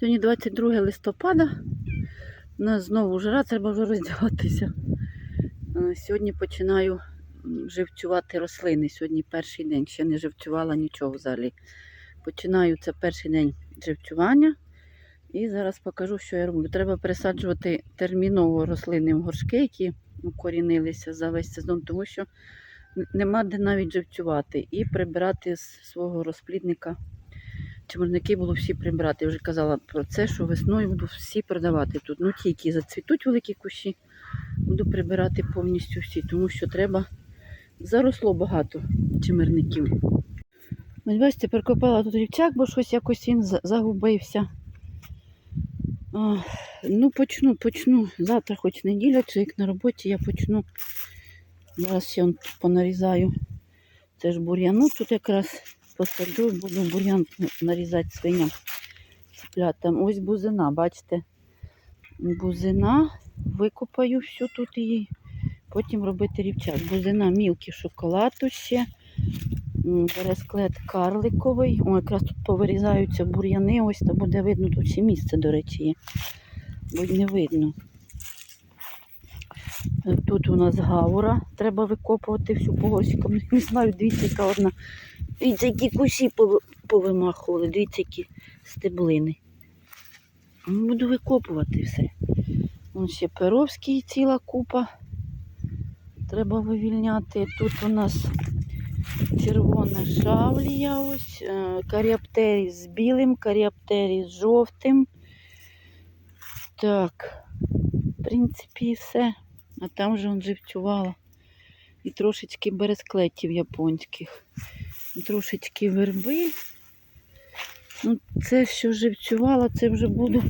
Сьогодні 22 листопада. У нас знову жара, треба вже роздягатися. Е, Сьогодні починаю живцювати рослини. Сьогодні перший день, ще не живцювала нічого взагалі. Починаю це перший день живцювання. І зараз покажу, що я роблю. Треба пересаджувати терміново рослини в горшки, які укорінилися за весь сезон, тому що нема де навіть живцювати. І прибирати з свого розплідника. Чимурники було всі прибрати. Я вже казала про це, що весною буду всі продавати тут. Ну, ті, які зацвітуть великі кущі, буду прибирати повністю всі, тому що треба. Заросло багато чимирників. Ось бачите, прикопала тут рівчак, бо щось якось він загубився. А, ну, почну, почну. Завтра хоч неділя, чи як на роботі я почну. Зараз ще понарізаю. Це ж бур'яну тут якраз посаджу, буду бур'ян нарізати свиням. Цеплятам. Ось бузина, бачите? Бузина, викопаю всю тут її, потім робити рівчак. Бузина, мілкий шоколад ще. Бересклет карликовий. О, якраз тут повирізаються бур'яни, ось то буде видно, тут ще місце, до речі, є. Будь не видно. Тут у нас гавора, треба викопувати всю погосиком. Не знаю, дивіться, яка одна. Дивіться, які пови- повимахували, дивіться, які стеблини. Ну, Буду викопувати все. Вон ще Перовський ціла купа. Треба вивільняти. Тут у нас червона шавлія, ось, е, каріаптерій з білим, каріаптерій з жовтим. Так, в принципі, все. А там вже он живцювала. І трошечки бересклетів японських. Трошечки верби. Ну, це, що живцювала, це вже буду.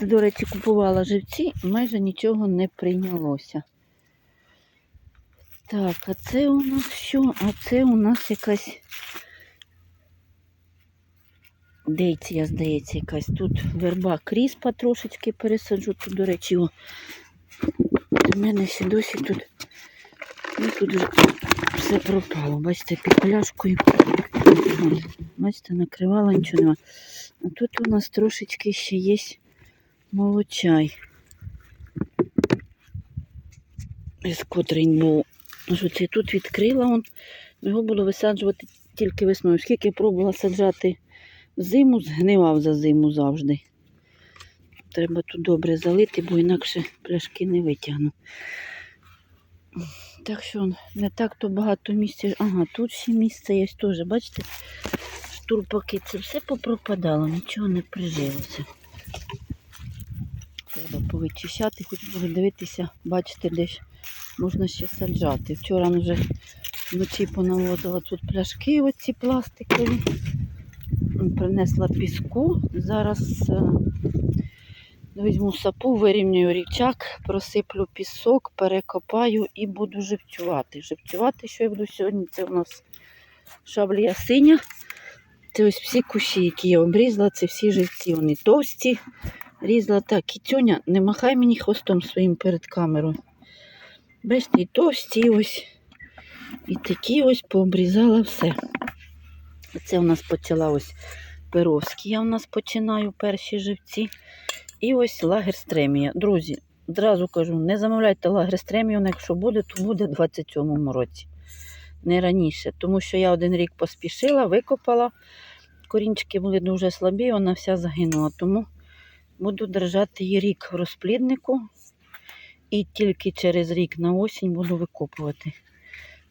До речі, купувала живці, майже нічого не прийнялося. Так, а це у нас що? А це у нас якась дейція, здається, якась. Тут верба кріспа трошечки пересаджу. Тут, до речі, о, у мене ще досі тут. Ну, тут вже все пропало. Бачите, під пляшкою. Бачите, накривала, нічого нема. А тут у нас трошечки ще є молочай. З котрий був. Ось оцей тут відкрила он. Його буду висаджувати тільки весною. Скільки пробувала саджати зиму, згнивав за зиму завжди. Треба тут добре залити, бо інакше пляшки не витягну. Так що не так то багато місця. Ага, тут ще місце є теж. Бачите, штурпаки це все попропадало, нічого не прижилося. Треба повичищати, хоч буду дивитися, бачите, десь можна ще саджати. Вчора вже вночі понавозила тут пляшки, оці пластикові. Принесла піску. Зараз е, візьму сапу, вирівнюю рівчак, просиплю пісок, перекопаю і буду живцювати. Живцювати, що я буду сьогодні, це у нас шаблія синя. Це ось всі кущі, які я обрізала, це всі живці. Вони товсті. Різала так, кітюня, не махай мені хвостом своїм перед камерою. Бачите, і товсті ось. І такі ось пообрізала все. Це у нас почала ось Перовський. Я у нас починаю перші живці. І ось лагерстремія. Друзі, одразу кажу, не замовляйте лагерстремію, якщо буде, то буде в 27-му році. Не раніше. Тому що я один рік поспішила, викопала. Корінчики були дуже слабі, вона вся загинула. Тому буду держати її рік в розпліднику. І тільки через рік на осінь буду викопувати.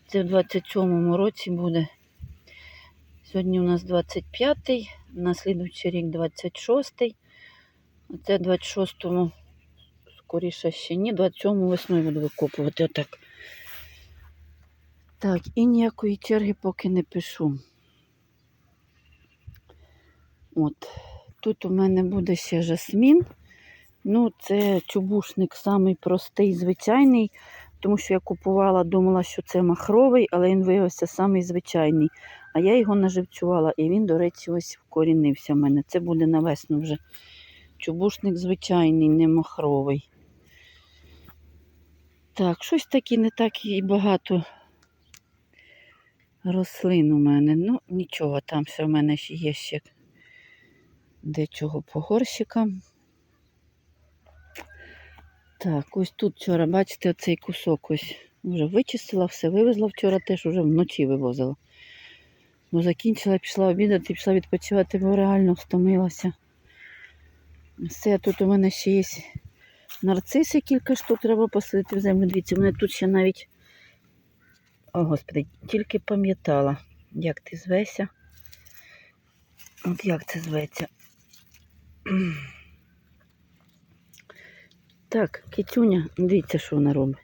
Це в 27-му році буде. Сьогодні у нас 25-й, на слідуючий рік 26-й. Оце 26-му, скоріше ще ні, 27-му весною буду викопувати. Отак. Так, і ніякої черги поки не пишу. От. Тут у мене буде ще жасмін. Ну, це чубушник самий простий, звичайний, тому що я купувала, думала, що це махровий, але він виявився самий звичайний. А я його наживцювала, і він, до речі, ось вкорінився в мене. Це буде на весну вже. Чубушник звичайний, не махровий. Так, щось таке не так і багато рослин у мене. Ну, нічого, там ще в мене ще є ще дечого по горщикам. Так, ось тут вчора, бачите, оцей кусок ось вже вичистила, все вивезла вчора, теж вже вночі вивозила. Бо закінчила, пішла обідати, пішла відпочивати, бо реально втомилася. Все, тут у мене ще є нарциси, кілька штук треба посадити в землю. Дивіться, у мене тут ще навіть, о господи, тільки пам'ятала, як ти звеся. От як це зветься. Так, кицюня, дивіться, що вона робить.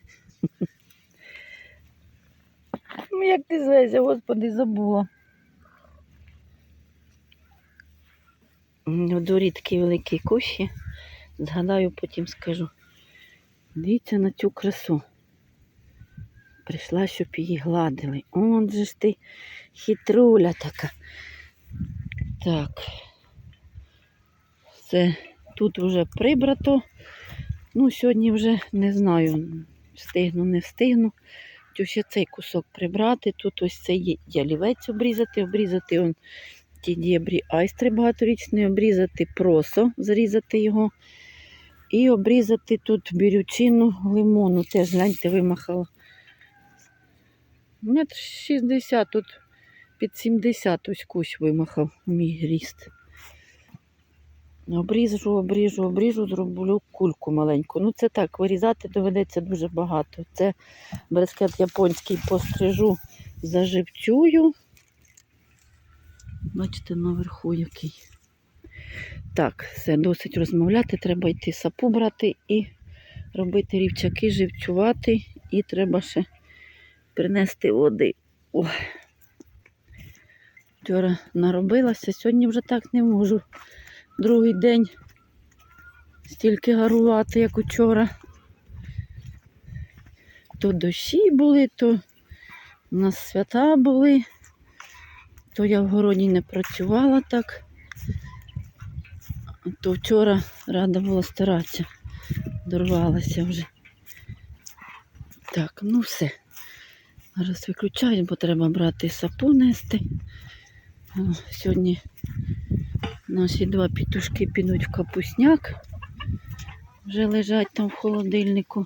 Ну, як ти звеся, господи, забула. У дворі такі великі кущі. Згадаю, потім скажу. Дивіться на цю красу. Прийшла, щоб її гладили. Он же ж ти хитруля така. Так. Все тут вже прибрато. Ну, сьогодні вже не знаю, встигну, не встигну. Ще цей кусок прибрати. Тут ось цей ялівець обрізати, обрізати он ті дєбрі айстри багаторічний, обрізати просо, зрізати його. І обрізати тут бірючину лимону. Теж гляньте, вимахала. Метр 60, тут під 70 ось кущ вимахав мій ріст. Обріжу, обріжу, обріжу, зроблю кульку маленьку. Ну це так, вирізати доведеться дуже багато. Це брескет японський пострижу, заживцюю. Бачите, наверху який. Так, все, досить розмовляти, треба йти сапу брати і робити рівчаки, живцювати, і треба ще принести води. Ой. Вчора наробилася, сьогодні вже так не можу. Другий день стільки гарувати, як учора. То дощі були, то у нас свята були, то я в городі не працювала так то вчора рада була старатися. Дорвалася вже. Так, ну все. Зараз виключаю, бо треба брати сапу нести. Сьогодні наші два пітушки підуть в капусняк. Вже лежать там в холодильнику.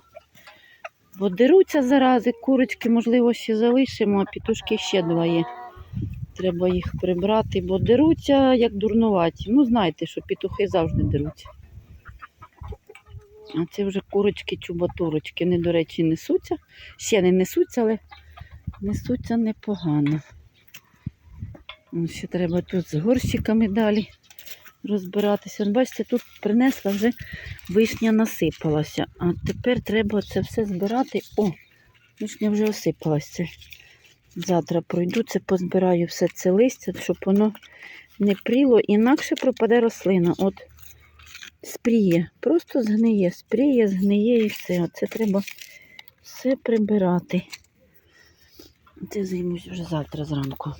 Бо деруться зарази, курочки, можливо, ще залишимо, а пітушки ще два є. Треба їх прибрати, бо деруться як дурнуваті. Ну, знаєте, що петухи завжди деруться. А це вже курочки, чубатурочки. Вони, до речі, несуться. Ще не несуться, але несуться непогано. Ще треба тут з горщиками далі розбиратися. Бачите, тут принесла вже вишня насипалася. А тепер треба це все збирати. О, вишня вже осипалася. Завтра пройду це, позбираю все це листя, щоб воно не пріло, інакше пропаде рослина. От спріє, просто згниє, спріє, згниє і все. Оце треба все прибирати. Це займусь вже завтра зранку.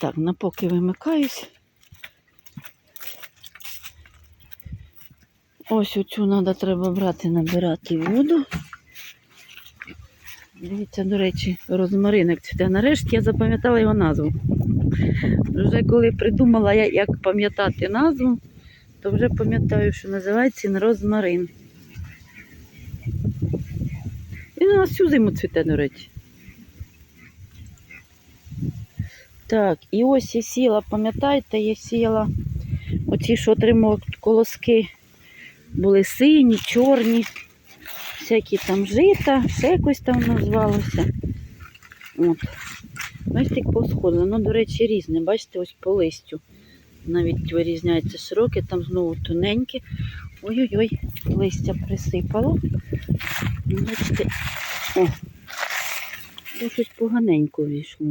Так, напоки вимикаюсь. Ось оцю треба брати, набирати воду. Дивіться, до речі, розмариник цвіте. Нарешті я запам'ятала його назву. Вже коли придумала, як пам'ятати назву, то вже пам'ятаю, що називається він розмарин. Він у нас всю зиму цвіте, до речі. Так, і ось я сіяла, пам'ятаєте, я сіяла оці, що отримували колоски, були сині, чорні всякі там жита, все якось там назвалося. От. Бачите, як посходило. Ну, до речі, різне. Бачите, ось по листю. Навіть вирізняється широке, там знову тоненьке. Ой-ой-ой, листя присипало. Бачите, о, тут щось поганенько вийшло.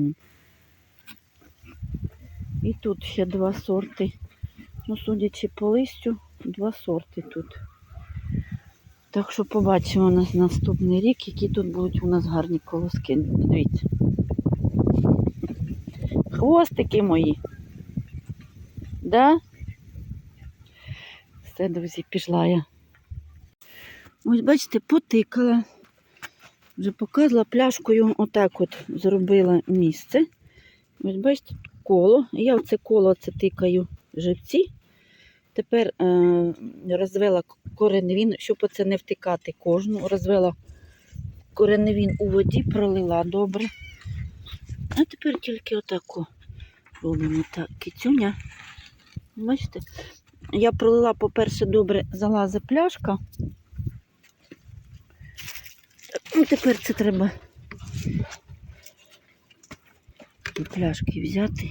І тут ще два сорти. Ну, судячи по листю, два сорти тут. Так що побачимо на наступний рік, які тут будуть у нас гарні колоски. Дивіться. Хвостики мої. Да? Все, друзі, пішла я. Ось, бачите, потикала. Вже показала пляшкою, отак от зробила місце. Ось бачите, коло. Я в це коло це тикаю живці. Тепер е, розвела кореневін, щоб оце не втикати кожну. Розвела кореневін у воді, пролила добре. А тепер тільки отако робимо так. Кицюня. Бачите? Я пролила, по-перше, добре залазить пляшка. Ну, тепер це треба пляшки взяти.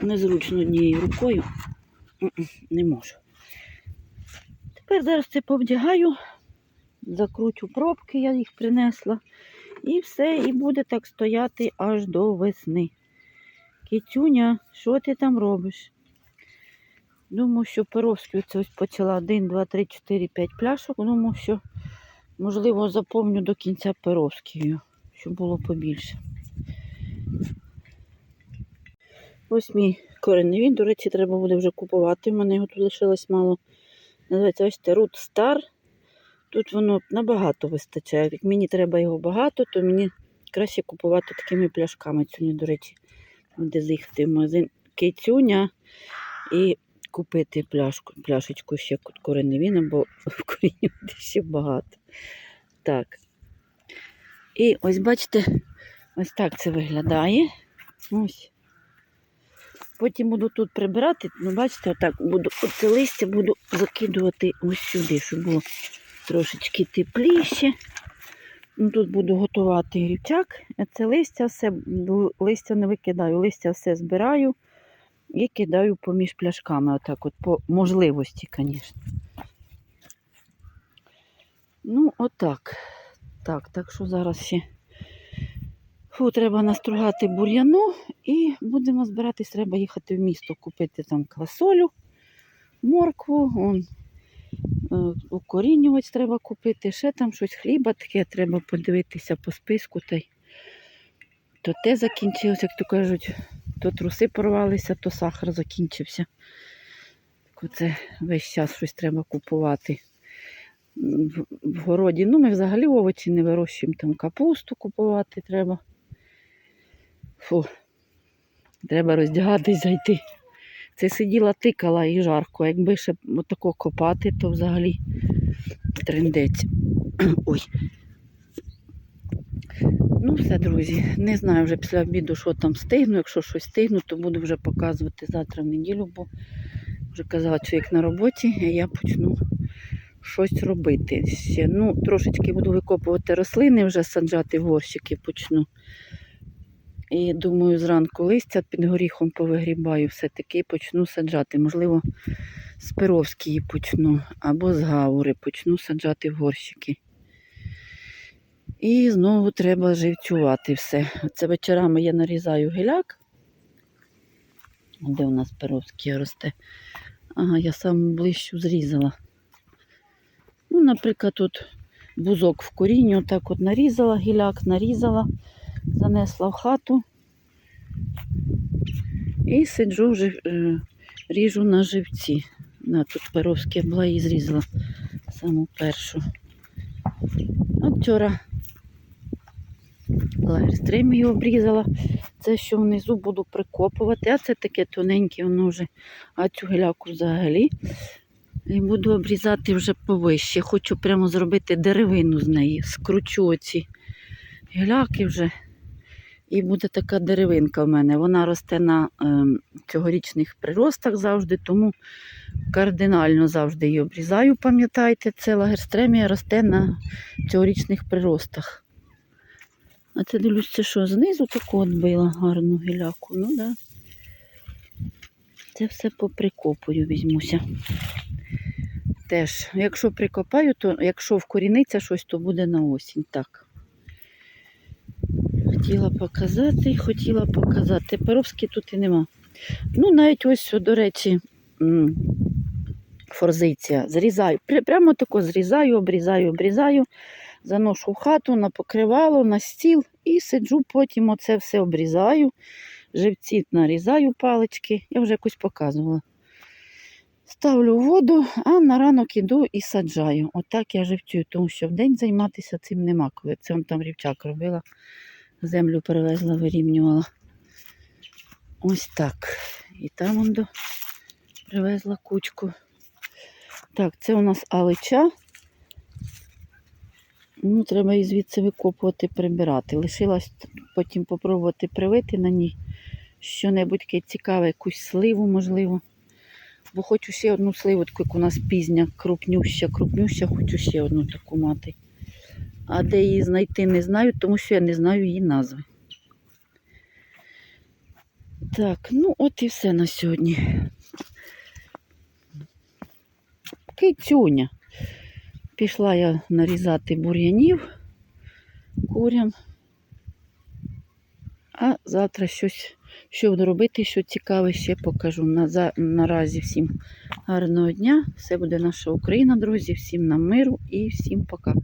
Незручно однією рукою. Не можу. Тепер зараз це повдягаю, закручу пробки, я їх принесла. І все, і буде так стояти аж до весни. Кітюня, що ти там робиш? Думаю, що це ось почала 1, 2, 3, 4, 5 пляшок. Думаю, що можливо заповню до кінця Перовською, щоб було побільше. Ось мій кореневін. До речі, треба буде вже купувати. У мене його тут лишилось мало. Називається це Root Star. Тут воно набагато вистачає. Як мені треба його багато, то мені краще купувати такими пляшками. Сьогодні, до речі, буде заїхати в магазин Кицюня і купити пляшку, пляшечку ще кореневіна, бо в корінні ще багато. Так. І ось бачите, ось так це виглядає. Ось. Потім буду тут прибирати, ну бачите, отак буду оце листя буду закидувати ось сюди, щоб було трошечки тепліше. Ну, тут буду готувати рівчак, а це листя все, листя не викидаю, листя все збираю і кидаю поміж пляшками, отак от по можливості, звісно. Ну, отак. Так, так що зараз ще Фу, треба настругати бур'яну і будемо збиратись, треба їхати в місто, купити там квасолю, моркву, вон, е, укорінювач треба купити, ще там щось хліба таке, треба подивитися по списку. Та й то те закінчилося, як то кажуть, то труси порвалися, то сахар закінчився. Так оце весь час щось треба купувати. В, в городі. Ну, ми взагалі овочі не вирощуємо, там капусту купувати треба. Фу, треба роздягатись, зайти. Це сиділа, тикала і жарко. Якби ще отако копати, то взагалі трендець. Ой. Ну, все, друзі. Не знаю вже після обіду, що там стигну. Якщо щось стигну, то буду вже показувати завтра в неділю, бо вже казала, чоловік на роботі, а я почну щось робити. Ну, трошечки буду викопувати рослини, вже саджати горщики почну. І думаю, зранку листя під горіхом повигрібаю, все-таки і почну саджати. Можливо, з Перовської почну, або з Гаури почну саджати в горщики. І знову треба живцювати все. Це вечорами я нарізаю гіляк. Де у нас Перовський росте? Ага, я саму ближчу зрізала. Ну, наприклад, тут бузок в корінні, отак от нарізала, гіляк нарізала, занесла в хату і сиджу вже е, ріжу на живці. На тут перовське була і зрізала саму першу. От вчора лагерстримію обрізала. Це що внизу буду прикопувати, а це таке тоненьке, воно вже, а цю гіляку взагалі. І буду обрізати вже повище. Хочу прямо зробити деревину з неї. Скручу оці гіляки вже. І буде така деревинка в мене. Вона росте на ем, цьогорічних приростах завжди, тому кардинально завжди її обрізаю, пам'ятайте, це лагерстремія росте на цьогорічних приростах. А це дивлюсь, це що, знизу таку відбила гарну гіляку. Ну да. Це все поприкопую, візьмуся. Теж, якщо прикопаю, то якщо вкоріниться щось, то буде на осінь. Так. Хотіла показати, хотіла показати. Перовські тут і нема. Ну, навіть ось, до речі, форзиція. Зрізаю. Прямо тако зрізаю, обрізаю, обрізаю, заношу в хату, на покривало, на стіл і сиджу, потім оце все обрізаю. Живці нарізаю палички. Я вже якось показувала. Ставлю воду, а на ранок іду і саджаю. Отак я живцюю, тому що вдень займатися цим нема коли. Це он там рівчак робила, землю перевезла, вирівнювала. Ось так. І там до привезла кучку. Так, це у нас алича. Ну, треба її звідси викопувати, прибирати. Лишилась потім попробувати привити на ній що-небудь цікаве, якусь сливу, можливо. Бо хочу ще одну сливу, таку, як у нас пізня, крупнюща, крупнюща, хочу ще одну таку мати. А де її знайти, не знаю, тому що я не знаю її назви. Так, ну от і все на сьогодні. Кицюня. Пішла я нарізати бур'янів курям. А завтра щось, що буду що цікаве, ще покажу. На, наразі всім гарного дня. Все буде наша Україна, друзі. Всім нам миру і всім пока.